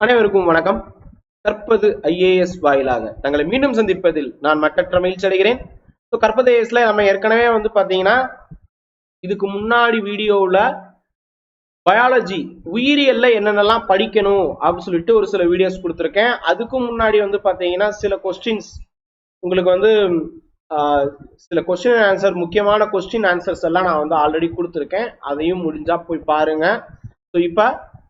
அனைவருக்கும் வணக்கம். கற்பது ஐஏஎஸ் வாயிலாக. தங்களை மீண்டும் சந்திப்பதில் நான் மக்கற்ற மகிழ்ச்சி அடைகிறேன். ஸோ கற்பது ஐஏஎஸ்ல நம்ம ஏற்கனவே வந்து பார்த்தீங்கன்னா இதுக்கு முன்னாடி வீடியோவில் பயாலஜி உயிரியல்ல என்னென்னலாம் படிக்கணும் அப்படின்னு சொல்லிட்டு ஒரு சில வீடியோஸ் கொடுத்துருக்கேன். அதுக்கு முன்னாடி வந்து பார்த்தீங்கன்னா சில கொஸ்டின்ஸ் உங்களுக்கு வந்து சில கொஸ்டின் ஆன்சர் முக்கியமான கொஸ்டின் ஆன்சர்ஸ் எல்லாம் நான் வந்து ஆல்ரெடி கொடுத்துருக்கேன். அதையும் முடிஞ்சா போய் பாருங்க. ஸோ இப்போ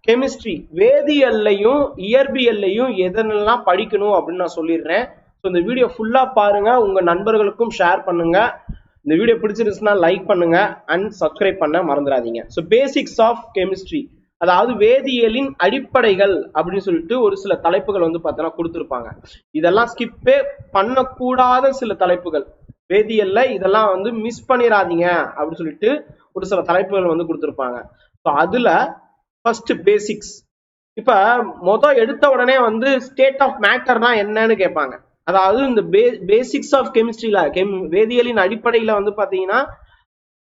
கெமிஸ்ட்ரி வேதியல்லையும் இயற்பியல்லையும் எதனெல்லாம் படிக்கணும் அப்படின்னு நான் சொல்லிடுறேன். ஸோ இந்த வீடியோ ஃபுல்லாக பாருங்க. உங்கள் நண்பர்களுக்கும் ஷேர் பண்ணுங்க. இந்த வீடியோ பிடிச்சிருந்துச்சுன்னா லைக் பண்ணுங்க அண்ட் சப்ஸ்கிரைப் பண்ண மறந்துடாதீங்க. ஸோ பேசிக்ஸ் ஆஃப் கெமிஸ்ட்ரி அதாவது வேதியியலின் அடிப்படைகள் அப்படின்னு சொல்லிட்டு ஒரு சில தலைப்புகள் வந்து பார்த்தோன்னா கொடுத்துருப்பாங்க. இதெல்லாம் ஸ்கிப்பே பண்ணக்கூடாத சில தலைப்புகள். வேதியியல்ல இதெல்லாம் வந்து மிஸ் பண்ணிடாதீங்க அப்படின்னு சொல்லிட்டு ஒரு சில தலைப்புகள் வந்து கொடுத்துருப்பாங்க. ஸோ அதில் ஃபர்ஸ்ட் பேசிக்ஸ் இப்போ மொதல் எடுத்த உடனே வந்து ஸ்டேட் ஆஃப் மேட்டர்னா என்னன்னு கேட்பாங்க. அதாவது இந்த பேசிக்ஸ் ஆஃப் கெமிஸ்ட்ரியில கெம் வேதியியலின் அடிப்படையில வந்து பார்த்தீங்கன்னா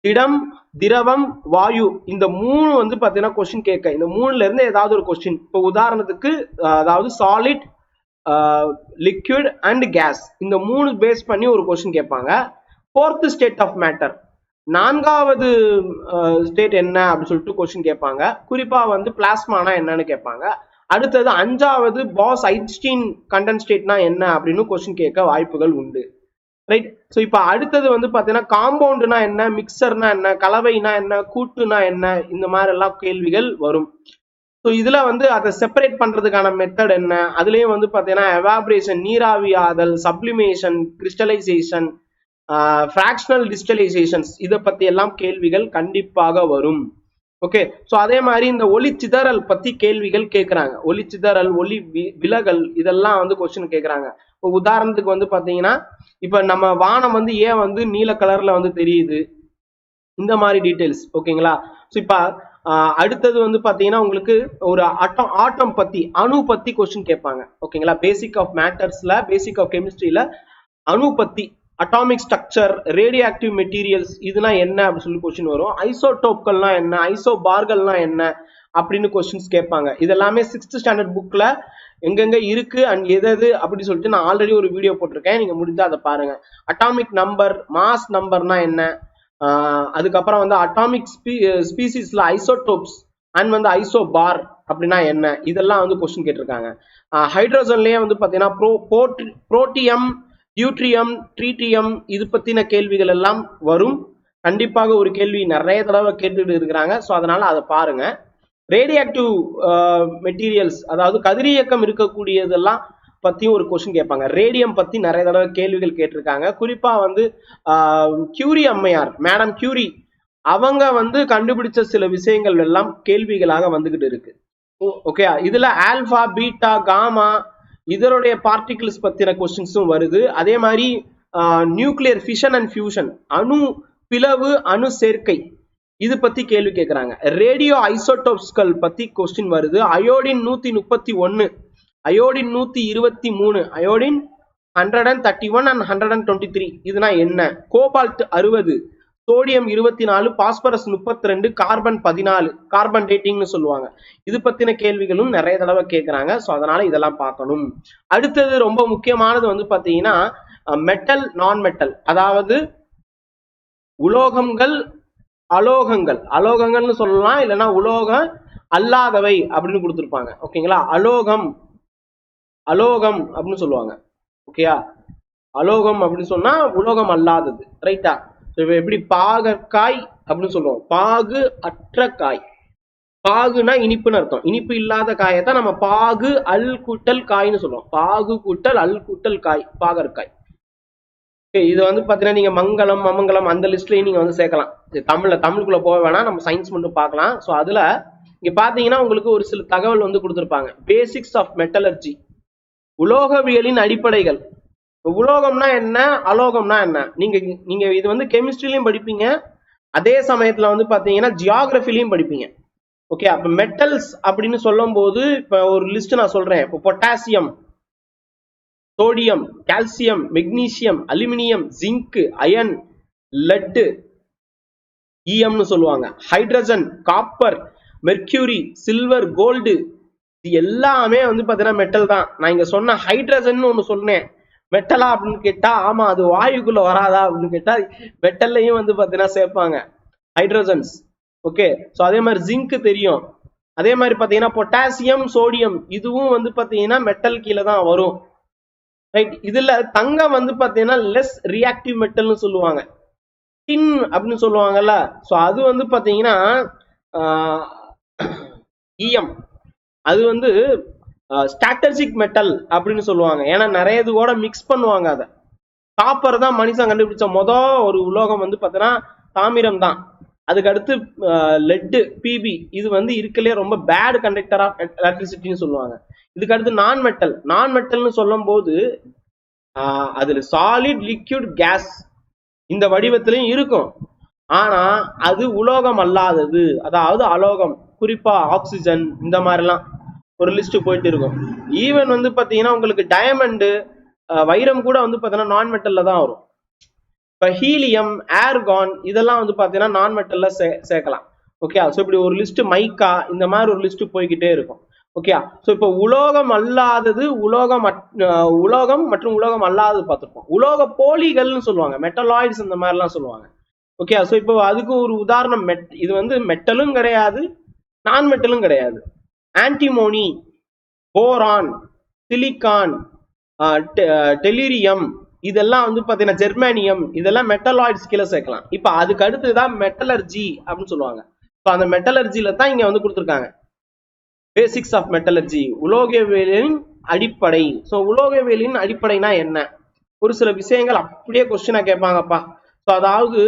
திடம் திரவம் வாயு இந்த மூணு வந்து பார்த்தீங்கன்னா கொஸ்டின் கேட்க. இந்த மூணுல இருந்து ஏதாவது ஒரு கொஸ்டின் இப்போ உதாரணத்துக்கு அதாவது சாலிட் லிக்விட் அண்ட் கேஸ் இந்த மூணு பேஸ் பண்ணி ஒரு கொஸ்டின் கேட்பாங்க. ஃபோர்த் ஸ்டேட் ஆஃப் மேட்டர் நான்காவது ஸ்டேட் என்ன அப்படின்னு சொல்லிட்டு கொஸ்டின் கேட்பாங்க. குறிப்பா வந்து பிளாஸ்மானா என்னன்னு கேட்பாங்க. அடுத்தது அஞ்சாவது பாஸ் ஐன்ஸ்டீன் கண்டென்ட் ஸ்டேட்னா என்ன அப்படின்னு கொஸ்டின் கேட்க வாய்ப்புகள் உண்டு. ரைட் ஸோ இப்போ அடுத்தது வந்து பார்த்தீங்கன்னா காம்பவுண்டுனா என்ன மிக்சர்னா என்ன கலவைனா என்ன கூட்டுனா என்ன இந்த மாதிரி எல்லாம் கேள்விகள் வரும். ஸோ இதில் வந்து அதை செப்பரேட் பண்ணுறதுக்கான மெத்தட் என்ன? அதுலேயும் வந்து பார்த்தீங்கன்னா எவாபரேஷன் நீராவியாதல் சப்ளிமேஷன் கிறிஸ்டலைசேஷன் ஃப்ராக்ஷனல் டிஜிட்டலைசேஷன்ஸ் இதை பற்றி எல்லாம் கேள்விகள் கண்டிப்பாக வரும். ஓகே ஸோ அதே மாதிரி இந்த ஒளி சிதறல் பற்றி கேள்விகள் கேட்குறாங்க ஒளி சிதறல் ஒளி வி- விலகல் இதெல்லாம் வந்து கொஸ்டின் கேட்குறாங்க இப்போ உதாரணத்துக்கு வந்து பார்த்தீங்கன்னா இப்போ நம்ம வானம் வந்து ஏன் வந்து நீல கலரில் வந்து தெரியுது? இந்த மாதிரி டீட்டெயில்ஸ் ஓகேங்களா ஸோ இப்போ அடுத்தது வந்து பார்த்தீங்கன்னா உங்களுக்கு ஒரு அட்டம் ஆட்டம் பற்றி அணு பற்றி கொஸ்டின் கேட்பாங்க. ஓகேங்களா பேசிக் ஆஃப் மேட்டர்ஸில் பேசிக் ஆஃப் கெமிஸ்ட்ரியில் அணு பற்றி atomic structure radio active materials இதெல்லாம் என்ன அப்படின்னு சொல்லி கொஸ்டின் வரும். ஐசோடோப்கள்லாம் என்ன? ஐசோபார்கள்லாம் என்ன? அப்படின்னு கொஸ்டின்ஸ் கேட்பாங்க. இதெல்லாமே சிக்ஸ்த் ஸ்டாண்டர்ட் புக்கில் எங்கெங்க இருக்கு அண்ட் எது எது அப்படின்னு சொல்லிட்டு நான் ஆல்ரெடி ஒரு வீடியோ போட்டிருக்கேன். நீங்கள் முடிஞ்சால் அதை பாருங்க. அட்டாமிக் நம்பர் மாஸ் நம்பர்னா என்ன? அதுக்கப்புறம் வந்து அட்டாமிக் ஸ்பீ ஸ்பீசிஸில் ஐசோடோப்ஸ் அண்ட் வந்து ஐசோபார் அப்படின்னா என்ன? இதெல்லாம் வந்து கொஸ்டின் கேட்டிருக்காங்க. ஹைட்ரோஜன்லயே வந்து பார்த்தீங்கன்னா ப்ரோ புரோட்டியம் டியூட்ரியம் ட்ரீட்டியம் இது பற்றின கேள்விகள் எல்லாம் வரும். கண்டிப்பாக ஒரு கேள்வி நிறைய தடவை கேட்டுட்டு இருக்கிறாங்க. ஸோ அதனால் அதை பாருங்க. ரேடியாக்டிவ் மெட்டீரியல்ஸ் அதாவது கதிரியக்கம் இருக்கக்கூடியதெல்லாம் பற்றியும் ஒரு கொஸ்டின் கேட்பாங்க. ரேடியம் பற்றி நிறைய தடவை கேள்விகள் கேட்டிருக்காங்க. குறிப்பாக வந்து கியூரி அம்மையார் மேடம் கியூரி அவங்க வந்து கண்டுபிடிச்ச சில விஷயங்கள் எல்லாம் கேள்விகளாக வந்துக்கிட்டு இருக்கு. ஓகே இதில் ஆல்ஃபா பீட்டா காமா இதனுடைய பார்ட்டிகிள்ஸ் பற்றின கொஸ்டின்ஸும் வருது. அதே மாதிரி நியூக்ளியர் ஃபிஷன் அண்ட் ஃபியூஷன் அணு பிளவு அணு சேர்க்கை இது பத்தி கேள்வி கேட்குறாங்க ரேடியோ ஐசோடோப்ஸ்கள் பத்தி கொஸ்டின் வருது. அயோடின் நூத்தி முப்பத்தி ஒன்னு அயோடின் நூத்தி இருபத்தி மூணு iodine hundred and thirty one and hundred and twenty three இதுனா என்ன? கோபால்ட் அறுபது சோடியம் இருபத்தி நாலு பாஸ்பரஸ் முப்பத்தி ரெண்டு கார்பன் பதினாலு கார்பன் டேட்டிங்னு சொல்லுவாங்க. இது பத்தின கேள்விகளும் நிறைய தடவை கேட்குறாங்க ஸோ அதனால இதெல்லாம் பார்க்கணும். அடுத்தது ரொம்ப முக்கியமானது வந்து பார்த்தீங்கன்னா மெட்டல் நான் மெட்டல் அதாவது உலோகங்கள் அலோகங்கள். அலோகங்கள்னு சொல்லலாம் இல்லைன்னா உலோகம் அல்லாதவை அப்படின்னு கொடுத்துருப்பாங்க. ஓகேங்களா? அலோகம். அலோகம் அப்படின்னு சொல்லுவாங்க. ஓகேயா? அலோகம் அப்படின்னு சொன்னா உலோகம் அல்லாதது. ரைட்டா இப்போ எப்படி பாகற்காய் அப்படின்னு சொல்லுவோம். பாகு அற்ற காய். பாகுனா இனிப்புன்னு அர்த்தம். இனிப்பு இல்லாத காயை தான் நம்ம பாகு அல் கூட்டல் காய்னு சொல்லுவோம். பாகு கூட்டல் அல் கூட்டல் காய் பாகற்காய். இது வந்து பார்த்தீங்கன்னா நீங்க மங்களம் அமங்கலம் அந்த லிஸ்ட்லேயும் நீங்க வந்து சேர்க்கலாம். தமிழில் தமிழுக்குள்ளே போக வேணாம். நம்ம சயின்ஸ் மட்டும் பார்க்கலாம். ஸோ அதில் இங்க பார்த்தீங்கன்னா உங்களுக்கு ஒரு சில தகவல் வந்து கொடுத்துருப்பாங்க. பேசிக்ஸ் ஆஃப் மெட்டலர்ஜி உலோகவியலின் அடிப்படைகள். உலோகம்னா என்ன? அலோகம்னா என்ன? நீங்க நீங்க இது வந்து கெமிஸ்ட்ரிலையும் படிப்பீங்க. அதே சமயத்துல வந்து பாத்தீங்கன்னா ஜியாகிரபிலையும் படிப்பீங்க. ஓகே அப்ப மெட்டல்ஸ் அப்படின்னு சொல்லும் போது இப்ப ஒரு லிஸ்ட் நான் சொல்றேன். இப்போ potassium sodium calcium magnesium aluminium zinc iron lead இஎம்னு சொல்லுவாங்க. Hydrogen copper mercury silver gold இது எல்லாமே வந்து பாத்தீங்கன்னா மெட்டல் தான். நான் இங்க சொன்ன ஹைட்ரஜன் ஒன்று சொன்னேன். மெட்டலா அப்படின்னு கேட்டா ஆமா அது வாயுக்குள்ள வராதா அப்படின்னு கேட்டா மெட்டல்லையும் வந்து பாத்தீங்கன்னா சேர்ப்பாங்க. ஹைட்ரஜன்ஸ் ஓகே ஸோ அதே மாதிரி ஜிங்க் தெரியும். அதே மாதிரி பாத்தீங்கன்னா பொட்டாசியம் சோடியம் இதுவும் வந்து பாத்தீங்கன்னா மெட்டல் கீழே தான் வரும். ரைட் இதுல தங்கம் வந்து பாத்தீங்கன்னா லெஸ் ரியாக்டிவ் மெட்டல்னு சொல்லுவாங்க. டின் அப்படின்னு சொல்லுவாங்கல்ல. ஸோ அது வந்து பாத்தீங்கன்னா இஎம் அது வந்து ஸ்டாட்டர்ஜிக் மெட்டல் அப்படின்னு சொல்லுவாங்க. ஏன்னா நிறைய இது கூட மிக்ஸ் பண்ணுவாங்க அதை. காப்பர் தான் மனுஷன் கண்டுபிடிச்ச மொத ஒரு உலோகம் வந்து பார்த்தீங்கன்னா தாமிரம் தான். அதுக்கு அடுத்து லெட்டு பிபி இது வந்து இருக்கலே ரொம்ப பேட் கண்டக்டர் ஆஃப் எலக்ட்ரிசிட்டின்னு சொல்லுவாங்க. இதுக்கு அடுத்து நான் மெட்டல் நான் மெட்டல்னு சொல்லும் போது அதில் சாலிட் லிக்யூட் கேஸ் இந்த வடிவத்திலையும் இருக்கும். ஆனால் அது உலோகம் அல்லாதது. அதாவது அலோகம் குறிப்பாக ஆக்சிஜன் இந்த மாதிரிலாம். ஒரு லிஸ்ட் போயிட்டு இருக்கும் ஈவன் வந்து பாத்தீங்கன்னா உங்களுக்கு டயமண்டு வைரம் கூட வந்து பாத்தீங்கன்னா நான் மெட்டல்ல தான் வரும். இப்ப ஹீலியம் ஏர்கான் இதெல்லாம் வந்து பாத்தீங்கன்னா நான் மெட்டல்ல சே சேர்க்கலாம். ஓகே ஸோ இப்படி ஒரு லிஸ்ட் மைக்கா இந்த மாதிரி ஒரு லிஸ்ட் போய்கிட்டே இருக்கும். ஓகே ஸோ இப்போ உலோகம் அல்லாதது உலோகம் உலோகம் மற்றும் உலோகம் அல்லாதது பார்த்துருப்போம். உலோக போலிகள்னு சொல்லுவாங்க. மெட்டலாய்ட்ஸ் இந்த மாதிரிலாம் சொல்லுவாங்க. ஓகே ஸோ இப்போ அதுக்கு ஒரு உதாரணம் மெட் இது வந்து மெட்டலும் கிடையாது நான் மெட்டலும் கிடையாது. ஆன்டிமோனி போரான் சிலிக்கான் டெலிரியம் இதெல்லாம் வந்து பார்த்தீங்கன்னா ஜெர்மானியம் இதெல்லாம் மெட்டலாய்ட்ஸ் கீழே சேர்க்கலாம். இப்போ அதுக்கு அடுத்து தான் மெட்டலர்ஜி அப்படின்னு சொல்லுவாங்க. ஸோ அந்த மெட்டலர்ஜியில தான் இங்கே வந்து கொடுத்துருக்காங்க. பேசிக்ஸ் ஆஃப் மெட்டலர்ஜி உலோகவியலின் அடிப்படை. ஸோ உலோகவியலின் அடிப்படைனா என்ன? ஒரு சில விஷயங்கள் அப்படியே கொஸ்டினா கேட்பாங்கப்பா. ஸோ அதாவது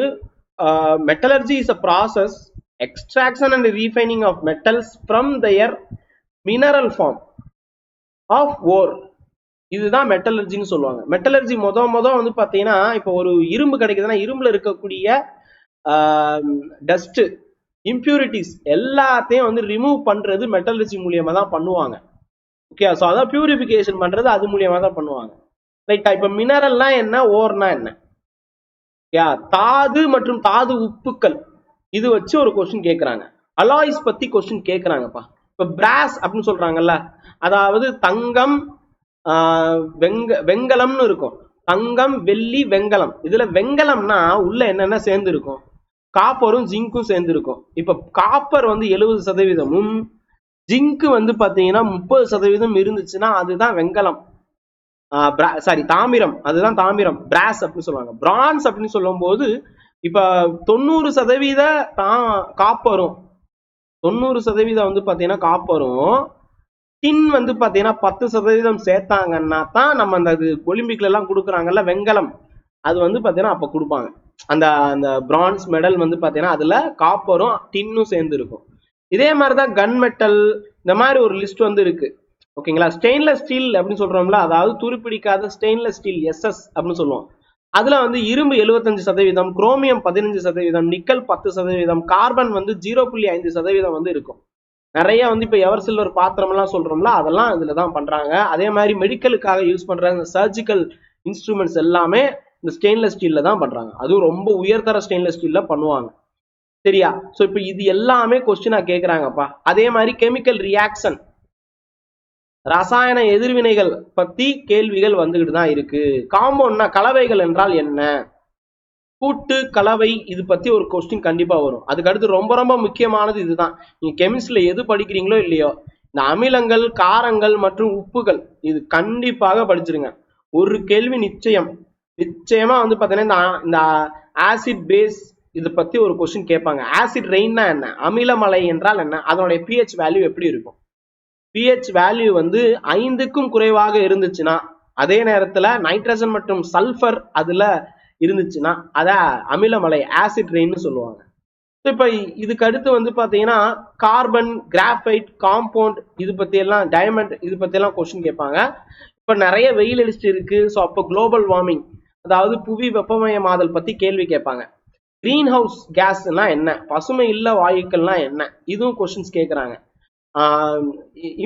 metallurgy is a process extraction and refining of metals from their mineral form of ore இதுதான் மெட்டலர்ஜின்னு சொல்லுவாங்க. மெட்டலர்ஜி மொத மொத வந்து பார்த்தீங்கன்னா இப்போ ஒரு இரும்பு கிடைக்குதுன்னா இரும்புல இருக்கக்கூடிய டஸ்ட் இம்ப்யூரிட்டிஸ் எல்லாத்தையும் வந்து ரிமூவ் பண்றது மெட்டலர்ஜி மூலியமா தான் பண்ணுவாங்க. ஓகே ஸோ அதான் பியூரிஃபிகேஷன் பண்றது அது மூலியமா தான் பண்ணுவாங்க. ரைட்டா இப்போ மினரல்னா என்ன? ஓர்னா என்ன? யா தாது மற்றும் தாது உப்புக்கள். இது வச்சு ஒரு கொஸ்டின் கேட்குறாங்க அலாய்ஸ் பத்தி கொஸ்டின் கேட்குறாங்கப்பா இப்போ பிராஸ் அப்படின்னு சொல்றாங்கல்ல அதாவது தங்கம் ஆஹ், வெங்க வெங்கலம்னு இருக்கும். தங்கம் வெள்ளி வெங்கலம். இதுல வெங்கலம்னா உள்ள என்னென்ன சேர்ந்து இருக்கும் காப்பரும் ஜிங்க்கும் சேர்ந்து இருக்கும் இப்போ காப்பர் வந்து எழுபது சதவீதமும் ஜிங்க் வந்து பாத்தீங்கன்னா முப்பது சதவீதம் இருந்துச்சுன்னா அதுதான் வெங்கலம். சாரி தாமிரம். அதுதான் தாமிரம். பிராஸ் அப்படின்னு சொல்லுவாங்க. பிரான்ஸ் அப்படின்னு சொல்லும்போது இப்போ தொண்ணூறு சதவீத தான் காப்பரும். தொண்ணூறு சதவீதம் வந்து பாத்தீங்கன்னா காப்பரும். டின் வந்து பார்த்தீங்கன்னா பத்து சதவீதம் சேர்த்தாங்கன்னா தான் நம்ம அந்த இது ஒலிம்பிக்லலாம் கொடுக்குறாங்கல்ல வெங்கலம். அது வந்து பார்த்தீங்கன்னா அப்போ கொடுப்பாங்க. அந்த அந்த பிரான்ஸ் மெடல் வந்து பார்த்தீங்கன்னா அதில் காப்பரும் டின்னும் சேர்ந்து இருக்கும். இதே மாதிரிதான் கன் மெட்டல் இந்த மாதிரி ஒரு லிஸ்ட் வந்து இருக்கு. ஓகேங்களா ஸ்டெயின்லெஸ் ஸ்டீல் அப்படின்னு சொல்றோம்ல அதாவது துருப்பிடிக்காத ஸ்டெயின்லெஸ் ஸ்டீல் எஸ்எஸ் அப்படின்னு சொல்லுவோம். அதுல வந்து இரும்பு 75% சதவீதம் குரோமியம் பதினஞ்சு சதவீதம் நிக்கல் பத்து சதவீதம் கார்பன் வந்து ஜீரோ புள்ளி ஐந்து சதவீதம் வந்து இருக்கும். நிறைய வந்து இப்போ எவர் சில்வர் பாத்திரம் எல்லாம் சொல்றோம்ல அதெல்லாம் இதுல தான் பண்றாங்க. அதே மாதிரி மெடிக்கலுக்காக யூஸ் பண்ற இந்த சர்ஜிக்கல் இன்ஸ்ட்ருமெண்ட்ஸ் எல்லாமே இந்த ஸ்டெயின்லெஸ் ஸ்டீல்ல தான் பண்றாங்க. அதுவும் ரொம்ப உயர்தர ஸ்டெயின்லெஸ் ஸ்டீல்ல பண்ணுவாங்க. சரியா? ஸோ இப்போ இது எல்லாமே கொஸ்டினா கேட்குறாங்கப்பா அதே மாதிரி கெமிக்கல் ரியாக்ஷன் ரசாயன எதிர்வினைகள் பத்தி கேள்விகள் வந்துகிட்டு தான் இருக்கு. காம்பவுண்ட்னா கலவைகள் என்றால் என்ன? கூட்டு கலவை இது பத்தி ஒரு கொஸ்டின் கண்டிப்பா வரும். அதுக்கு அடுத்து ரொம்ப ரொம்ப முக்கியமானது இதுதான். நீங்க கெமிஸ்ட்ரியில எது படிக்கிறீங்களோ இல்லையோ இந்த அமிலங்கள் காரங்கள் மற்றும் உப்புகள் இது கண்டிப்பாக படிச்சிருங்க. ஒரு கேள்வி நிச்சயம். நிச்சயமா வந்து பாத்தீங்கன்னா இந்த இந்த ஆசிட் பேஸ் இது பத்தி ஒரு கொஸ்டின் கேட்பாங்க. ஆசிட் ரெயின்னா என்ன? அமிலமலை என்றால் என்ன? அதனுடைய பிஹெச் வேல்யூ எப்படி இருக்கும்? பிஹெச் வேல்யூ வந்து ஐந்துக்கும் குறைவாக இருந்துச்சுன்னா அதே நேரத்தில் நைட்ரஜன் மற்றும் சல்ஃபர் அதில் இருந்துச்சுன்னா அதை அமிலமலை ஆசிட் ரெயின்னு சொல்லுவாங்க. இப்போ இதுக்கு அடுத்து வந்து பார்த்தீங்கன்னா கார்பன் கிராஃபைட் காம்பவுண்ட் இது பற்றியெல்லாம் டைமண்ட் இது பற்றியெல்லாம் கொஷின் கொஸ்டின் கேட்பாங்க. இப்போ நிறைய வெயில் அடிச்சுட்டு இருக்கு. ஸோ அப்போ குளோபல் வார்மிங் அதாவது புவி வெப்பமயமாதல் பற்றி கேள்வி கேட்பாங்க. கிரீன் ஹவுஸ் கேஸ்னா என்ன? பசுமை இல்ல வாயுக்கள்னா என்ன? இதுவும் கொஸ்டின்ஸ் கேட்குறாங்க.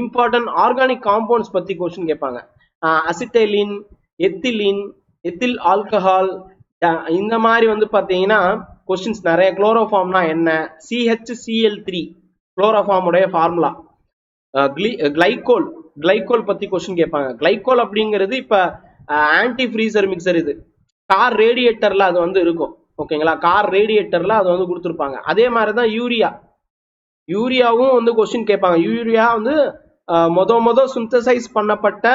இம்பார்ட்டன்ட் ஆர்கானிக் காம்பவுண்ட்ஸ் பத்தி கொஸ்டின் கேட்பாங்க. அசிட்டைலின் எத்திலின் எத்தில் ஆல்கஹால் இந்த மாதிரி வந்து பாத்தீங்கன்னா கொஸ்டின்ஸ் நிறைய. குளோரோஃபார்ம்னா என்ன? சிஹெச் சிஎல் த்ரீ குளோரோஃபார்முடைய ஃபார்முலா ஃபார்முலா கிளைகோல் கிளைகோல் பத்தி கொஸ்டின் கேட்பாங்க. கிளைகோல் அப்படிங்கிறது இப்ப ஆன்டி ஃப்ரீசர் மிக்சர் இது. கார் ரேடியேட்டர்ல அது வந்து இருக்கும். ஓகேங்களா கார் ரேடியேட்டர்ல அது வந்து கொடுத்துருப்பாங்க. அதே மாதிரி தான் யூரியா யூரியாவும் வந்து கொஸ்டின் கேட்பாங்க. யூரியா வந்து மொத மொத சிந்தசைஸ் பண்ணப்பட்ட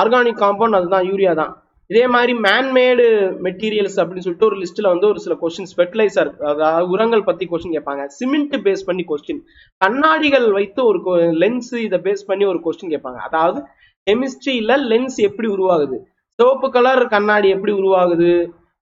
ஆர்கானிக் காம்பவுண்ட் அதுதான் யூரியா தான். இதே மாதிரி மேன்மேடு மெட்டீரியல்ஸ் அப்படின்னு சொல்லிட்டு ஒரு லிஸ்ட்ல வந்து ஒரு சில கொஸ்டின் ஃபெர்டிலைசர் அதாவது உரங்கள் பத்தி கொஸ்டின் கேட்பாங்க. சிமெண்ட் பேஸ் பண்ணி கொஸ்டின் கண்ணாடிகள் வைத்து ஒரு லென்ஸ் இதை பேஸ் பண்ணி ஒரு கொஸ்டின் கேட்பாங்க. அதாவது கெமிஸ்ட்ரியில லென்ஸ் எப்படி உருவாகுது? சிவப்பு கலர் கண்ணாடி எப்படி உருவாகுது?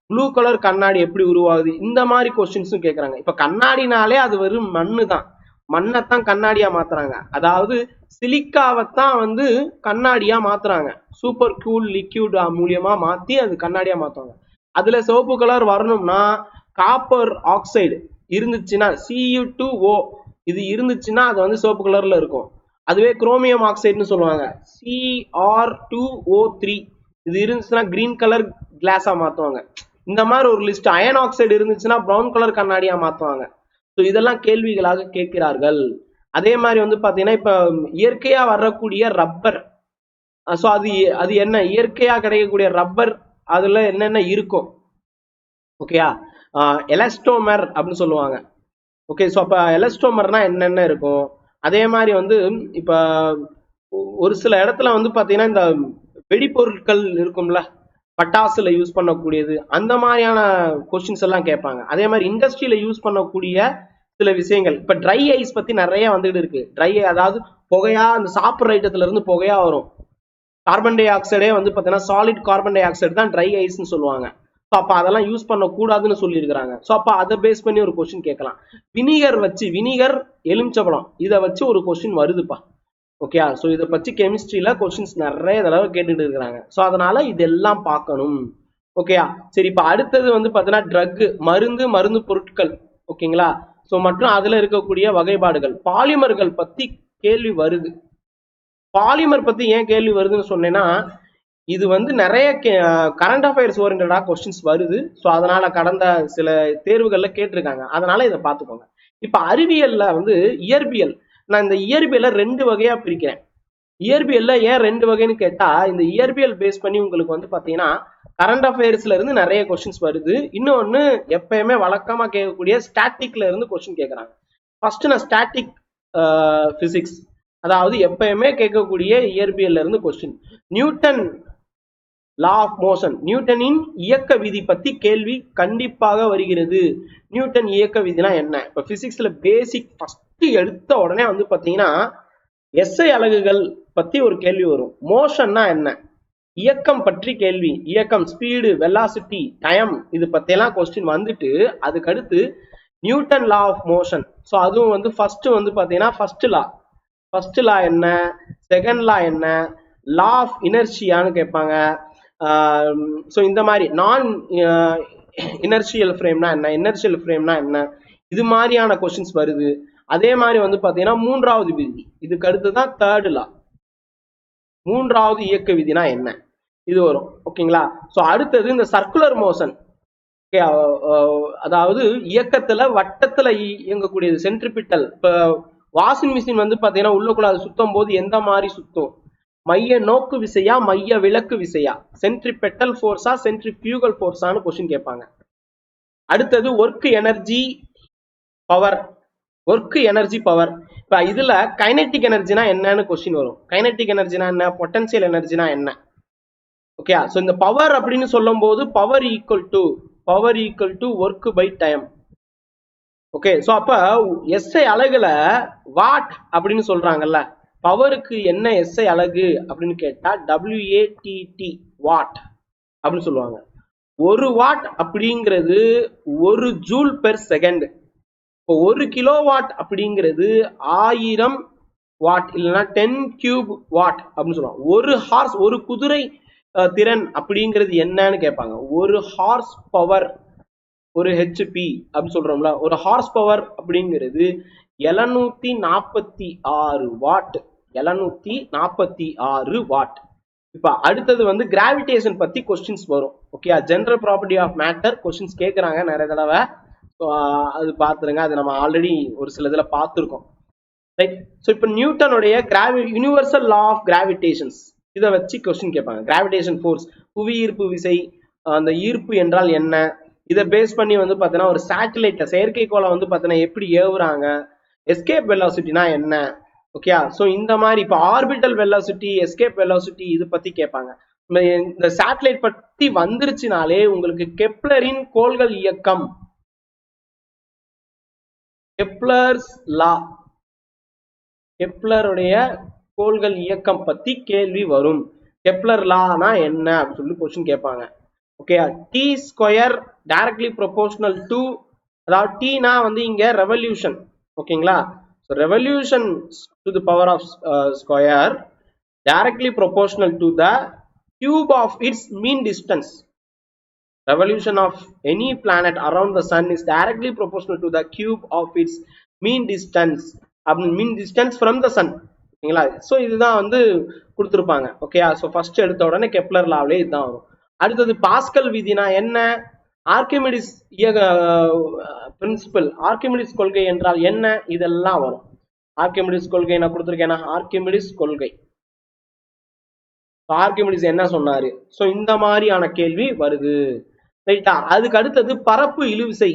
ப்ளூ கலர் கண்ணாடி எப்படி உருவாகுது? இந்த மாதிரி கொஸ்டின்ஸும் கேட்குறாங்க. இப்போ கண்ணாடினாலே அது வெறும் மண்ணு தான் மண்ணைத்தான் கண்ணாடியா மாத்துறாங்க. அதாவது சிலிக்காவைத்தான் வந்து கண்ணாடியா மாத்துறாங்க. சூப்பர் கூல் லிக்யூட் மூலியமா மாத்தி அது கண்ணாடியா மாத்துவாங்க. அதுல சிவப்பு கலர் வரணும்னா காப்பர் ஆக்சைடு இருந்துச்சுன்னா சியூ டூ ஓ இது இருந்துச்சுன்னா அது வந்து சிவப்பு கலர்ல இருக்கும். அதுவே குரோமியம் ஆக்சைடுன்னு சொல்லுவாங்க. சிஆர் டூ ஓ த்ரீ இது இருந்துச்சுன்னா கிரீன் கலர் கிளாஸா மாத்துவாங்க. இந்த மாதிரி ஒரு லிஸ்ட் அயன் ஆக்சைடு இருந்துச்சுன்னா ப்ரௌன் கலர் கண்ணாடியா மாத்துவாங்க. ஸோ இதெல்லாம் கேள்விகளாக கேட்கிறார்கள். அதே மாதிரி வந்து பார்த்தீங்கன்னா இப்போ இயற்கையாக வரக்கூடிய ரப்பர். ஸோ அது அது என்ன? இயற்கையாக கிடைக்கக்கூடிய ரப்பர் அதில் என்னென்ன இருக்கும்? ஓகேயா எலஸ்டோமர் அப்படின்னு சொல்லுவாங்க. ஓகே ஸோ அப்போ எலஸ்டோமர்னா என்னென்ன இருக்கும்? அதே மாதிரி வந்து இப்போ ஒரு சில இடத்துல வந்து பார்த்தீங்கன்னா இந்த வெடிப்பொருட்கள் இருக்கும்ல பட்டாசுல யூஸ் பண்ணக்கூடியது அந்த மாதிரியான கொஸ்டின்ஸ் எல்லாம் கேட்பாங்க. அதே மாதிரி இண்டஸ்ட்ரியில யூஸ் பண்ணக்கூடிய சில விஷயங்கள். இப்ப ட்ரை ஐஸ் பத்தி நிறைய வந்துகிட்டு இருக்கு. ட்ரை அதாவது புகையா அந்த சாப்பிட்ற ஐட்டத்துல இருந்து புகையா வரும். கார்பன் டை ஆக்சைடே வந்து பார்த்தீங்கன்னா சாலிட் கார்பன் டை ஆக்சைடு தான் ட்ரை ஐஸ்னு சொல்லுவாங்க. ஸோ அப்போ அதெல்லாம் யூஸ் பண்ணக்கூடாதுன்னு சொல்லியிருக்கிறாங்க. ஸோ அப்போ அதை பேஸ் பண்ணி ஒரு கொஸ்டின் கேட்கலாம். வினிகர் வச்சு வினிகர் எலுமிச்சபழம் இதை வச்சு ஒரு கொஸ்டின் வருதுப்பா. ஓகே ஸோ இதை பற்றி கெமிஸ்ட்ரியில் கொஸ்டின்ஸ் நிறைய தடவை கேட்டுட்டு இருக்கிறாங்க. ஸோ அதனால இதெல்லாம் பார்க்கணும். ஓகேயா சரி இப்போ அடுத்தது வந்து பார்த்தீங்கன்னா ட்ரக்கு மருந்து மருந்து பொருட்கள். ஓகேங்களா ஸோ மற்றும் அதில் இருக்கக்கூடிய வகைப்பாடுகள். பாலிமர்கள் பற்றி கேள்வி வருது. பாலிமர் பற்றி ஏன் கேள்வி வருதுன்னு சொன்னேன்னா இது வந்து நிறைய கரண்ட் அஃபேர்ஸ் ஓரியன்டாக கொஸ்டின்ஸ் வருது. ஸோ அதனால் கடந்த சில தேர்வுகளில் கேட்டிருக்காங்க. அதனால் இதை பார்த்துக்கோங்க. இப்போ அறிவியலில் வந்து இயற்பியல். நான் இந்த இயற்பியலை ரெண்டு வகையாக பிரிக்கிறேன். இயற்பியலில் ஏன் ரெண்டு வகைன்னு கேட்டால் இந்த இயற்பியல் பேஸ் பண்ணி உங்களுக்கு வந்து பார்த்தீங்கன்னா கரண்ட் அஃபேர்ஸ்ல இருந்து நிறைய கொஸ்டின்ஸ் வருது. இன்னொன்னு எப்பயுமே வழக்கமா கேட்கக்கூடிய ஸ்டாட்டிக்ல இருந்து கொஸ்டின் கேட்கறாங்க. ஃபர்ஸ்ட் நான் ஸ்டாட்டிக் பிசிக்ஸ் அதாவது எப்பயுமே கேட்கக்கூடிய இயற்பியல்ல இருந்து question Newton law of motion நியூட்டனின் இயக்க விதி பத்தி கேள்வி கண்டிப்பாக வருகிறது. நியூட்டன் இயக்க விதினா என்ன? இப்போ பிசிக்ஸ்ல பேசிக் ஃபர்ஸ்ட் எடுத்த உடனே வந்து பாத்தீங்கன்னா எஸ்ஐ அலகுகள் பத்தி ஒரு கேள்வி வரும். மோஷன்னா என்ன? இயக்கம் பற்றி கேள்வி. இயக்கம் ஸ்பீடு வெலாசிட்டி டைம் இது பற்றியெல்லாம் கொஸ்டின் வந்துட்டு அதுக்கடுத்து Newton law of motion so அதுவும் வந்து ஃபஸ்ட்டு வந்து பார்த்தீங்கன்னா ஃபர்ஸ்ட் லா ஃபர்ஸ்ட் லா என்ன? செகண்ட் லா என்ன? லா ஆஃப் இனர்ஷியான்னு கேட்பாங்க. ஸோ இந்த மாதிரி நான் இனர்ஷியல் ஃப்ரேம்னா என்ன? இனர்ஷியல் ஃப்ரேம்னா என்ன? இது மாதிரியான கொஸ்டின்ஸ் வருது. அதே மாதிரி வந்து பார்த்தீங்கன்னா மூன்றாவது விதி. இதுக்கு அடுத்து தான் தேர்டு லா மூன்றாவது இயக்க விதினா என்ன? இது வரும். ஓகேங்களா? ஸோ அடுத்தது இந்த சர்க்குலர் மோஷன் அதாவது இயக்கத்துல வட்டத்துல இயங்கக்கூடியது சென்ட்ரிபிட்டல் இப்போ வாஷிங் மிஷின் வந்து பார்த்தீங்கன்னா உள்ளுக்குள்ள அது சுத்தும் போது எந்த மாதிரி சுத்தும்? மைய நோக்கு விசையா மைய விளக்கு விசையா? சென்ட்ரிபெட்டல் ஃபோர்ஸா சென்ட்ரிஃபியூகல் ஃபோர்ஸான்னு கொஸ்டின் கேட்பாங்க. அடுத்தது work energy power work energy power இப்போ இதுல கைனெட்டிக் எனர்ஜினா என்னன்னு கொஸ்டின் வரும். கைனெட்டிக் எனர்ஜினா என்ன? பொட்டன்சியல் எனர்ஜினா என்ன? ஓகே ஸோ இந்த பவர் அப்படின்னு சொல்லும் போது power equal to power equal to work by time okay so அப்ப எஸ்ஐ அலகுல வாட் அப்படின்னு சொல்றாங்கல்ல பவருக்கு என்ன எஸ்ஐ அலகு அப்படின்னு கேட்டா டபிள்யூஏடிடி வாட் அப்படின்னு சொல்லுவாங்க. ஒரு வாட் அப்படிங்கிறது ஒரு ஜூல் பெர் செகண்ட் இப்போ ஒரு கிலோ வாட் அப்படிங்கிறது ஆயிரம் வாட் இல்லைன்னா டென் கியூப் வாட் அப்படின்னு சொல்லுவாங்க. ஒரு ஹார்ஸ் ஒரு குதிரை திறன் அப்படிங்கிறது என்னன்னு கேட்பாங்க. ஒரு ஹார்ஸ் பவர் ஒரு ஹெச்பி அப்படின்னு சொல்றோம்ல ஒரு ஹார்ஸ் பவர் அப்படிங்கிறது எழுநூத்தி நாற்பத்தி ஆறு வாட் எழுநூத்தி நாற்பத்தி ஆறு வாட் இப்ப அடுத்தது வந்து கிராவிடேஷன் பத்தி கொஸ்டின்ஸ் வரும். Okay general property of matter questions கேட்குறாங்க நிறைய தடவை. அது பார்த்துருங்க. அது நம்ம ஆல்ரெடி ஒரு சில இதில் பார்த்துருக்கோம். ரைட் ஸோ இப்போ நியூட்டனுடைய கிராவி யூனிவர்சல் லா ஆஃப் கிராவிடேஷன்ஸ் இதை வச்சு கொஸ்டின் கேட்பாங்க. கிராவிடேஷன் ஃபோர்ஸ் புவி ஈர்ப்பு விசை அந்த ஈர்ப்பு என்றால் என்ன? இதை பேஸ் பண்ணி வந்து பார்த்தீங்கன்னா ஒரு சேட்டலைட்டை செயற்கைக்கோளை வந்து பார்த்தீங்கன்னா எப்படி ஏவுறாங்க? எஸ்கேப் வெலாசிட்டினா என்ன? ஓகே ஸோ இந்த மாதிரி இப்போ ஆர்பிட்டல் வெலாசிட்டி எஸ்கேப் வெலாசிட்டி இது பற்றி கேட்பாங்க. இந்த- சேட்டலைட் பத்தி வந்துருச்சுனாலே உங்களுக்கு கெப்லரின் கோள்கள் இயக்கம். கெப்லர்ஸ் லா. கெப்லருடைய கோள்கள் இயக்கம் பத்தி கேள்வி வரும். கெப்லர் லானா என்ன அப்படின்னு சொல்லி கொஸ்டின் கேட்பாங்க. Okay T square directly proportional to அதாவது டீனா வந்து இங்க ரெவல்யூஷன் ஓகேங்களா so revolution to the power of square directly proportional to the cube of its mean distance revolution of any planet around the sun is directly proportional to the cube of its mean distance. அப்படி mean distance from the sun ஓகேங்களா? So இதுதான் வந்து கொடுத்துருப்பாங்க. Okay so first எடுத்த உடனே Kepler லாவிலே இதுதான் வரும். அடுத்தது பாஸ்கல் விதினா என்ன? ஆர்கிமிடிஸ் பிரின்சிபல் ஆர்கிமிடிஸ் கொள்கை என்றால் என்ன? இதெல்லாம் வரும். ஆர்கிமிடிஸ் கொள்கை நான் கொடுத்துருக்கேன்னா ஆர்கிமிடிஸ் கொள்கை. ஆர்கிமிடிஸ் என்ன சொன்னாரு? ஸோ இந்த மாதிரியான கேள்வி வருது. ரைட்டா? அதுக்கு அடுத்தது பரப்பு இழுவிசை.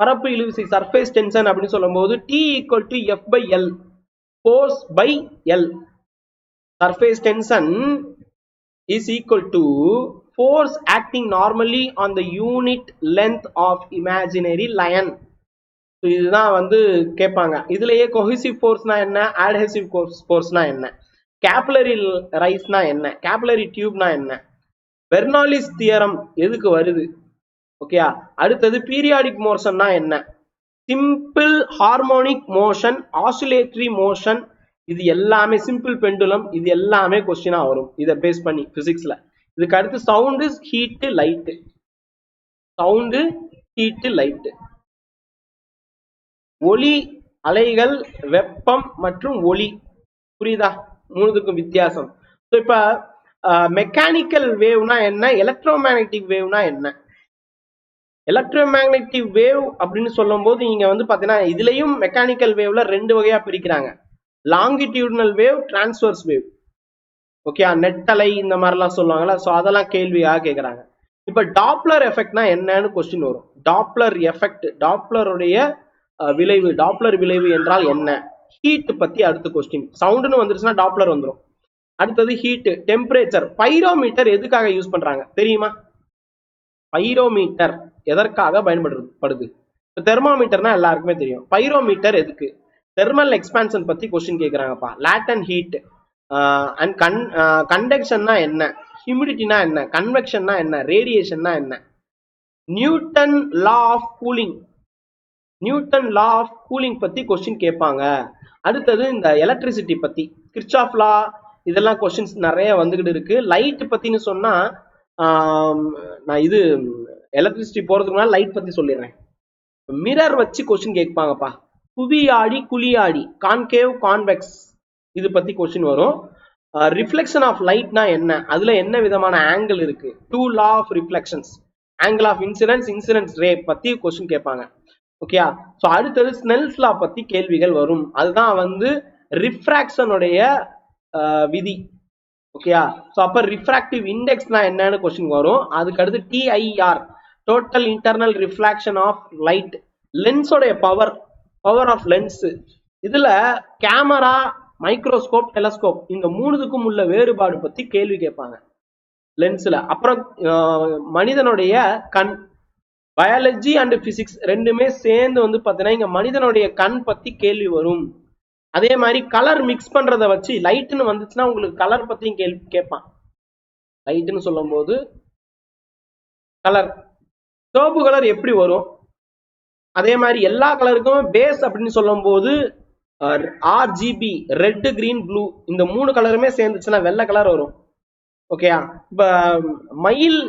பரப்பு இழுவிசை சர்ஃபேஸ் டென்ஷன் அப்படின்னு சொல்லும்போது T equal to F by L force by L surface tension is equal to force acting normally on the unit length of imaginary line இதுதான் வந்து கேட்பாங்க. இதுலயே கொஹிசிவ் ஃபோர்ஸ்னா என்ன? adhesive ஃபோர்ஸ்னா என்ன? கேப்லரி ரைஸ்னா என்ன? கேப்லரி டியூப்னா என்ன? பெர்னாலிஸ் தியரம் எதுக்கு வருது? ஓகேயா? அடுத்தது பீரியாடிக் மோஷன்னா என்ன? Simple harmonic motion oscillatory motion இது எல்லாமே சிம்பிள் பெண்டுலம் இது எல்லாமே கொஸ்டினாக வரும். இதை பேஸ் பண்ணி ஃபிசிக்ஸில் இதுக்கு அடுத்து sound heat light sound heat light ஒளி அலைகள் வெப்பம் மற்றும் ஒளி. புரியுதா? மூணுத்துக்கும் வித்தியாசம். ஸோ இப்போ மெக்கானிக்கல் வேவ்னா என்ன? எலக்ட்ரோமேக்னட்டிக் வேவ்னா என்ன? எலக்ட்ரோ மேக்னெட்டிக் வேவ் அப்படின்னு சொல்லும்போது இங்க வந்து பாத்தீங்கன்னா இதுலயும் மெக்கானிக்கல் வேவ்ல ரெண்டு வகையா பிரிக்கிறாங்க. Longitudinal wave transverse wave okay நெட்டலை இந்த மாதிரிலாம் சொல்லுவாங்கல்ல ஸோ அதெல்லாம் கேள்வியாக கேட்குறாங்க இப்போ டாப்லர் எஃபெக்ட்னா என்னன்னு கொஸ்டின் வரும். டாப்லர் எஃபெக்ட் டாப்லருடைய விளைவு டாப்லர் விளைவு என்றால் என்ன? ஹீட் பத்தி அடுத்த கொஸ்டின் சவுண்டுன்னு வந்துருச்சுன்னா டாப்லர் வந்துடும் அடுத்தது ஹீட்டு டெம்பரேச்சர் பைரோமீட்டர் எதுக்காக யூஸ் பண்றாங்க? தெரியுமா? பைரோமீட்டர் எதற்காக பயன்படுத்தப்படுது? இப்போ தெர்மாமீட்டர்னா எல்லாருக்குமே தெரியும். பைரோமீட்டர் எதுக்கு? தெர்மல் எக்ஸ்பான்ஷன் பத்தி கொஸ்டின் கேட்குறாங்கப்பா லேட்டன் ஹீட் அண்ட் கன் கண்டக்ஷன்னா என்ன? ஹியூமிடிட்டினா என்ன? கன்வெக்ஷன்னா என்ன? ரேடியேஷன்னா என்ன? Newton law of cooling Newton law of cooling பத்தி கொஸ்டின் கேட்பாங்க. அடுத்தது இந்த எலக்ட்ரிசிட்டி பத்தி. கிர்ச்சாஃப் லா இதெல்லாம் கொஸ்டின்ஸ் நிறைய வந்துகிட்டு இருக்கு. லைட் பத்தின்னு சொன்னா நான் இது எலக்ட்ரிசிட்டி போகிறதுக்கு முன்னாடி லைட் பற்றி சொல்லிடுறேன். மிரர் வச்சு கொஸ்டின் கேட்பாங்கப்பா. குவியாடி குழியாடி கான்கேவ் கான்வெக்ஸ் இது பற்றி கொஸ்டின் வரும். ரிஃப்ளெக்ஷன் ஆஃப் லைட்னா என்ன? அதில் என்ன விதமான ஆங்கிள் இருக்குது two law of reflections angle of incidence incidence ray பற்றி கொஸ்டின் கேட்பாங்க. ஓகேயா ஸோ அடுத்தது ஸ்னெல்ஸ் லா பற்றி கேள்விகள் வரும். அதுதான் வந்து ரிஃப்ராக்ஷனுடைய விதி. ஓகேயா ஸோ அப்போ ரிஃப்ராக்டிவ் இண்டெக்ஸ்னா என்னன்னு கொஸ்டின் வரும். அதுக்கு அடுத்து TIR total internal reflection of light லென்ஸோடைய power power of lens இதில் கேமரா மைக்ரோஸ்கோப் டெலஸ்கோப் இந்த மூணுத்துக்கும் உள்ள வேறுபாடு பற்றி கேள்வி கேட்பாங்க. லென்ஸில் அப்புறம் மனிதனுடைய கண். பயாலஜி அண்ட் ஃபிசிக்ஸ் ரெண்டுமே சேர்ந்து வந்து பார்த்தீங்கன்னா இங்கே மனிதனுடைய கண் பற்றி கேள்வி வரும். அதே மாதிரி கலர் மிக்ஸ் பண்றத வச்சு லைட்னு வந்துச்சுன்னா உங்களுக்கு கலர் பத்தியும் கேள்வி கேட்பான் லைட்னு சொல்லும்போது கலர் சோப்பு கலர் எப்படி வரும்? அதே மாதிரி எல்லா கலருக்கும் பேஸ் அப்படின்னு சொல்லும்போது ஆர்ஜிபி ரெட் கிரீன் ப்ளூ இந்த மூணு கலருமே சேர்ந்துச்சுன்னா வெள்ளை கலர் வரும். ஓகேயா இப்போ மயில்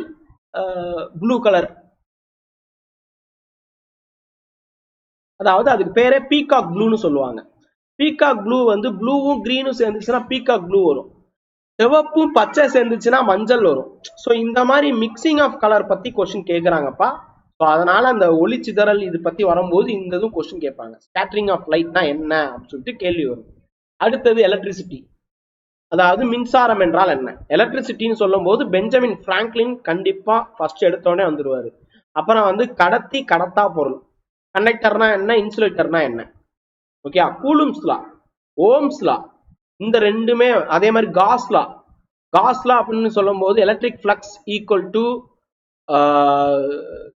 ப்ளூ கலர் அதாவது அதுக்கு பேரே பீகாக் ப்ளூன்னு சொல்லுவாங்க. பீகாக் ப்ளூ வந்து ப்ளூவும் க்ரீனும் சேர்ந்துச்சுன்னா பீகாக் ப்ளூ வரும். சிவப்பும் பச்சை சேர்ந்துச்சுன்னா மஞ்சள் வரும். ஸோ இந்த மாதிரி மிக்சிங் ஆஃப் கலர் பற்றி கொஸ்டின் கேட்குறாங்கப்பா ஸோ அதனால் அதனால அந்த ஒளி சிதறல் இது பற்றி வரும்போது இந்த இதுவும் கொஸ்டின் கேட்பாங்க ஸ்கேட்ரிங் ஆஃப் லைட்னா என்ன? அப்படின்னு சொல்லிட்டு கேள்வி வரும். அடுத்தது எலக்ட்ரிசிட்டி அதாவது மின்சாரம் என்றால் என்ன? எலக்ட்ரிசிட்டின்னு சொல்லும்போது பெஞ்சமின் பிராங்க்லின் கண்டிப்பாக ஃபர்ஸ்ட் எடுத்தோடனே வந்துடுவார் அப்புறம் வந்து கடத்தி கடத்தா பொருள். கண்டக்டர்னா என்ன? இன்சுலேட்டர்னா என்ன? ஓகே கூலும்ஸ்லா ஓம்ஸ்லா இந்த ரெண்டுமே அதே மாதிரி காஸ்லா காஸ்லா அப்படின்னு சொல்லும் அப்படின்னு சொல்லும்போது electric flux equal to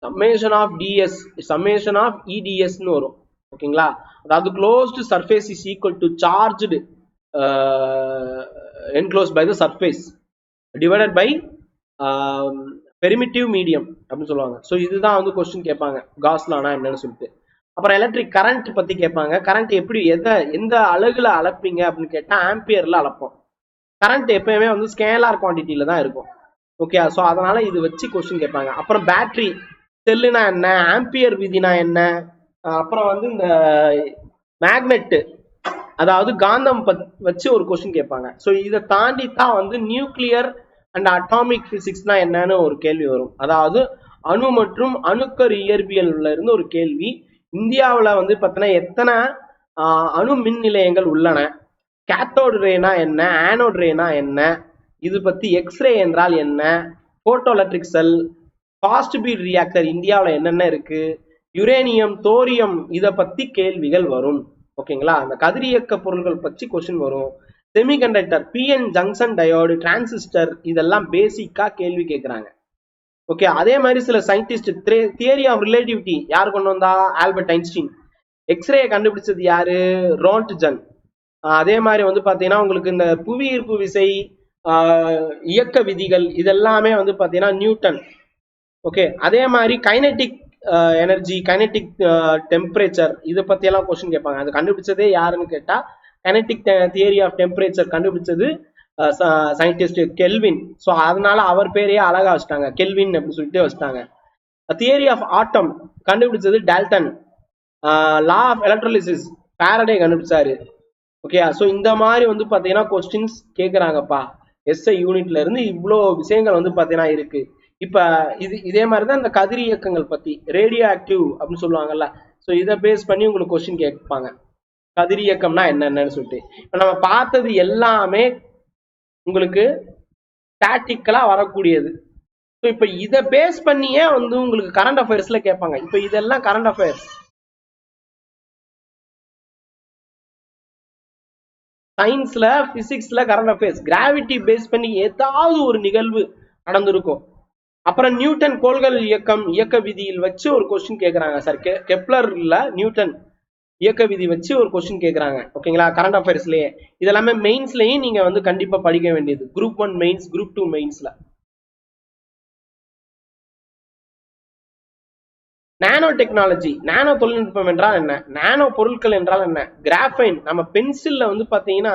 summation of DS summation of இடிஎஸ்னு வரும். ஓகேங்களா அதாவது closed surface is equal to charged enclose by the surface divided by permittivity medium அப்படின்னு சொல்லுவாங்க. ஸோ இதுதான் வந்து கொஸ்டின் கேட்பாங்க. காஸ்லானா என்னன்னு சொல்லிட்டு. அப்புறம் எலக்ட்ரிக் கரண்ட் பத்தி கேட்பாங்க. கரண்ட் எப்படி எதை எந்த அழகுல அளப்பீங்க அப்படின்னு கேட்டா ஆம்பியர்ல அளப்போம். கரண்ட் எப்பயுமே வந்து ஸ்கேலார் குவான்டிட்டியில தான் இருக்கும். ஓகே ஸோ அதனால இது வச்சு கொஸ்டின் கேட்பாங்க. அப்புறம் பேட்டரி செல்லுனா என்ன ஆம்பியர் விதினா என்ன? அப்புறம் வந்து இந்த மேக்னெட்டு அதாவது காந்தம் பத் வச்சு ஒரு கொஸ்டின் கேட்பாங்க. ஸோ இதை தாண்டி தான் வந்து நியூக்ளியர் அண்ட் அட்டாமிக் பிசிக்ஸ்னா என்னன்னு ஒரு கேள்வி வரும். அதாவது அணு மற்றும் அணுக்கர் இயற்பியல்ல இருந்து ஒரு கேள்வி. இந்தியாவில் வந்து பார்த்தீங்கன்னா எத்தனை அணு மின் நிலையங்கள் உள்ளன? கேத்தோடு ரேனா என்ன? ஆனோட் ரேனா என்ன? இது பற்றி எக்ஸ்ரே என்றால் என்ன? Photo electric cell fast breed reactor இந்தியாவில் என்னென்ன இருக்கு? யுரேனியம் தோரியம் இதை பற்றி கேள்விகள் வரும். ஓகேங்களா அந்த கதிரியக்க பொருள்கள் பற்றி கொஸ்டின் வரும். Semiconductor PN junction diode transistor இதெல்லாம் பேசிக்காக கேள்வி கேட்குறாங்க ஓகே அதே மாதிரி சில சயின்டிஸ்ட் தியரி ஆஃப் ரிலேட்டிவிட்டி யார் கொண்டு வந்தா? ஆல்பர்ட் ஐன்ஸ்டீன் எக்ஸ்ரேயை கண்டுபிடிச்சது யாரு? ரோன்ட்ஜன் ஆஹ் அதே மாதிரி வந்து பார்த்தீங்கன்னா உங்களுக்கு இந்த புவி ஈர்ப்பு விசை இயக்க விதிகள் இதெல்லாமே வந்து பார்த்தீங்கன்னா நியூட்டன். ஓகே அதே மாதிரி கைனட்டிக் எனர்ஜி கைனட்டிக் டெம்பரேச்சர் இதை பற்றியெல்லாம் கொஷின் கொஸ்டின் கேட்பாங்க. அது கண்டுபிடிச்சதே யாருன்னு கேட்டால் கைனட்டிக் தியரி ஆஃப் டெம்பரேச்சர் கண்டுபிடிச்சது சயின்டிஸ்ட் கெல்வின் ஸோ அதனால அவர் பேரையே அழகா வச்சுட்டாங்க. கெல்வின் அப்படின்னு சொல்லிட்டு வச்சுட்டாங்க. தியரி ஆஃப் ஆட்டம் கண்டுபிடிச்சது டால்டன் லா ஆஃப் எலக்ட்ரலிசிஸ் பேரடே கண்டுபிடிச்சாரு. ஓகே ஸோ இந்த மாதிரி வந்து பார்த்தீங்கன்னா கொஸ்டின்ஸ் கேட்குறாங்கப்பா எஸ்ஐ யூனிட்ல இருந்து இவ்வளோ விஷயங்கள் வந்து பார்த்தீங்கன்னா இருக்கு. இப்போ இது இதே மாதிரி தான் இந்த கதிர் இயக்கங்கள் பற்றி ரேடியோ ஆக்டிவ் அப்படின்னு சொல்லுவாங்கல்ல. ஸோ இதை பேஸ் பண்ணி உங்களுக்கு கொஸ்டின் கேட்பாங்க. கதிர் இயக்கம்னா என்னென்னு சொல்லிட்டு. இப்போ நம்ம பார்த்தது எல்லாமே உங்களுக்கு ஸ்டாட்டிக்கலாக வரக்கூடியது. ஸோ இப்போ இதை பேஸ் பண்ணியே வந்து உங்களுக்கு கரண்ட் அஃபேர்ஸ்ல கேட்பாங்க. இப்போ இதெல்லாம் கரண்ட் அஃபேர்ஸ் சயின்ஸ்ல பிசிக்ஸ்ல கரண்ட் அஃபேர்ஸ் கிராவிட்டி பேஸ் பண்ணி ஏதாவது ஒரு நிகழ்வு நடந்திருக்கும். அப்புறம் நியூட்டன் கோள்கள் இயக்கம் இயக்க விதியில் வச்சு ஒரு கொஸ்டின் கேட்குறாங்க சார் கெ இல்லை நியூட்டன் இயக்க விதி வச்சு ஒரு கொஸ்டின் கேட்குறாங்க ஓகேங்களா கரண்ட் அஃபேர்ஸ்லயே இதெல்லாமே மெயின்ஸ்லயும் நீங்க வந்து கண்டிப்பா படிக்க வேண்டியது. Group one mains group two மெயின்ஸ்ல nano technology nano தொழில்நுட்பம் என்றால் என்ன? நானோ பொருட்கள் என்றால் என்ன? கிராஃபைன் நம்ம பென்சில்ல வந்து பாத்தீங்கன்னா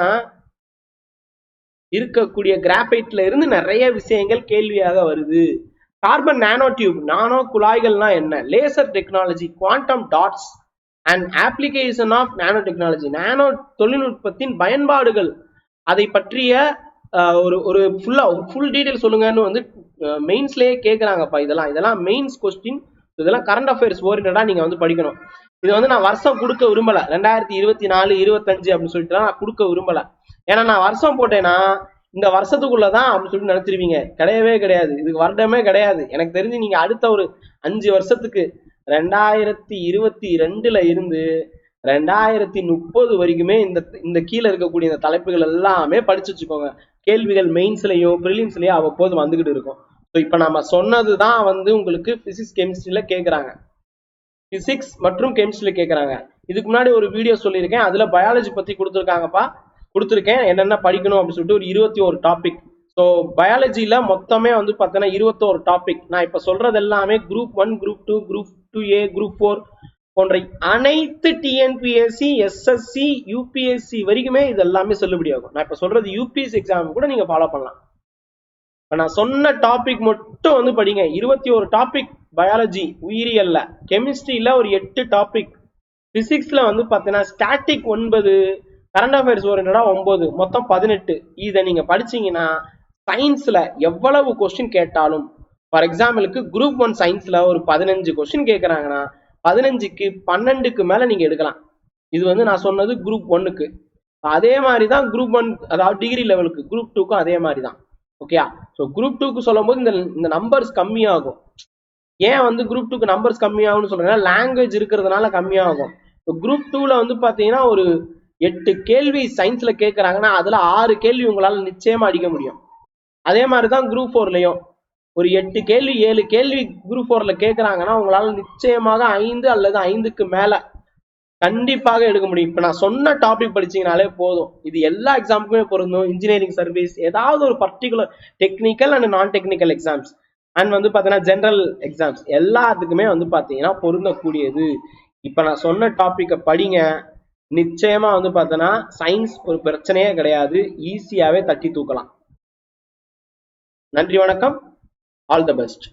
இருக்கக்கூடிய கிராஃபைட்ல இருந்து நிறைய விஷயங்கள் கேள்வியாக வருது. கார்பன் நானோ டியூப் நானோ குழாய்கள்னா என்ன? Laser technology quantum dots and application of nano technology nano தொழில்நுட்பத்தின் பயன்பாடுகள். அதை பற்றிய ஒரு ஒரு ஃபுல்லாக ஒரு ஃபுல் டீட்டெயில் சொல்லுங்கன்னு வந்து மெயின்ஸ்லேயே கேட்குறாங்கப்பா இதெல்லாம். இதெல்லாம் மெயின்ஸ் கொஸ்டின் இதெல்லாம் கரண்ட் அஃபேர்ஸ் ஓரியன்டாக நீங்கள் வந்து படிக்கணும். இது வந்து நான் வருஷம் கொடுக்க விரும்பலை. ரெண்டாயிரத்தி இருபத்தி நாலு இருபத்தஞ்சு அப்படின்னு சொல்லிட்டு நான் கொடுக்க விரும்பலை. ஏன்னா நான் வருஷம் போட்டேன்னா இந்த வருஷத்துக்குள்ளதான் அப்படின்னு சொல்லிட்டு நினைச்சிருவீங்க. கிடையவே கிடையாது. இதுக்கு வருடமே கிடையாது. எனக்கு தெரிஞ்சு நீங்கள் அடுத்த ஒரு அஞ்சு வருஷத்துக்கு ரெண்டாயிரத்தி இருபத்தி ரெண்டுல இருந்து ரெண்டாயிரத்தி முப்பது வரைக்குமே இந்த இந்த கீழே இருக்கக்கூடிய இந்த தலைப்புகள் எல்லாமே படிச்சு வச்சுக்கோங்க. கேள்விகள் மெயின்ஸ்லயும் ப்ரிலிம்ஸ்லயும் அவ்வப்போது வந்துகிட்டு இருக்கும். ஸோ இப்போ நம்ம சொன்னது தான் வந்து உங்களுக்கு பிசிக்ஸ் கெமிஸ்ட்ரியில் கேட்குறாங்க பிசிக்ஸ் மற்றும் கெமிஸ்ட்ரியில் கேட்குறாங்க இதுக்கு முன்னாடி ஒரு வீடியோ சொல்லியிருக்கேன். அதில் பயாலஜி பற்றி கொடுத்துருக்காங்கப்பா. கொடுத்துருக்கேன். என்னென்ன படிக்கணும் அப்படின்னு சொல்லிட்டு ஒரு இருபத்தி ஒரு டாபிக் ஸோ பயாலஜியில் மொத்தமே வந்து பார்த்தீங்கன்னா இருபத்தோரு டாபிக் நான் இப்போ சொல்கிறது எல்லாமே group one group two group two A group four போன்ற அனைத்து டிஎன்பிஎஸ்சி எஸ்எஸ்சி யூபிஎஸ்சி வரைக்குமே இது எல்லாமே செல்லுபடியாகும். நான் இப்போ சொல்றது யூபிஎஸ்சி எக்ஸாம் கூட நீங்க ஃபாலோ பண்ணலாம். இப்போ நான் சொன்ன டாபிக் மட்டும் வந்து படிங்க. இருபத்தி ஒரு டாபிக் பயாலஜி உயிரியல்ல கெமிஸ்ட்ரியில ஒரு எட்டு டாபிக் பிசிக்ஸ்ல வந்து பார்த்தீங்கன்னா ஸ்டாட்டிக் ஒன்பது கரண்ட் அஃபேர்ஸ் ஓரியன்டா ஒன்பது மொத்தம் பதினெட்டு. இதை நீங்க படிச்சீங்கன்னா சயின்ஸ்ல எவ்வளவு கொஸ்டின் கேட்டாலும் ஃபார் எக்ஸாம்பிளுக்கு குரூப் ஒன் சயின்ஸில் ஒரு பதினஞ்சு கொஸ்டின் கேட்குறாங்கன்னா பதினஞ்சுக்கு பன்னெண்டுக்கு மேலே நீங்கள் எடுக்கலாம். இது வந்து நான் சொன்னது குரூப் ஒன்னுக்கு அதே மாதிரி தான் குரூப் ஒன் அதாவது டிகிரி லெவலுக்கு குரூப் டூக்கும் அதே மாதிரி தான் ஓகேயா ஸோ குரூப் டூக்கு சொல்லும் போது இந்த இந்த நம்பர்ஸ் கம்மியாகும். ஏன் வந்து குரூப் டூக்கு நம்பர்ஸ் கம்மியாகும்னு சொல்றேன்னா லாங்குவேஜ் இருக்கிறதுனால கம்மியாகும். இப்போ குரூப் டூவில் வந்து பார்த்தீங்கன்னா ஒரு எட்டு கேள்வி சயின்ஸில் கேட்குறாங்கன்னா அதில் ஆறு கேள்வி உங்களால் நிச்சயமாக அடிக்க முடியும். அதே மாதிரி தான் குரூப் ஃபோர்லேயும் ஒரு எட்டு கேள்வி ஏழு கேள்வி குரூப் ஃபோர்ல கேட்குறாங்கன்னா உங்களால் நிச்சயமாக ஐந்து அல்லது ஐந்துக்கு மேலே கண்டிப்பாக எடுக்க முடியும். இப்போ நான் சொன்ன டாபிக் படிச்சீங்கனாலே போதும். இது எல்லா எக்ஸாமுக்குமே பொருந்தும். இன்ஜினியரிங் சர்வீஸ் ஏதாவது ஒரு particular technical and non technical exams and வந்து பார்த்தீங்கன்னா ஜென்ரல் எக்ஸாம்ஸ் எல்லாத்துக்குமே வந்து பார்த்தீங்கன்னா பொருந்தக்கூடியது. இப்போ நான் சொன்ன டாப்பிக்கை படிங்க. நிச்சயமாக வந்து பார்த்தோன்னா சயின்ஸ் ஒரு பிரச்சனையே கிடையாது. ஈஸியாகவே தட்டி தூக்கலாம். நன்றி வணக்கம். all the best.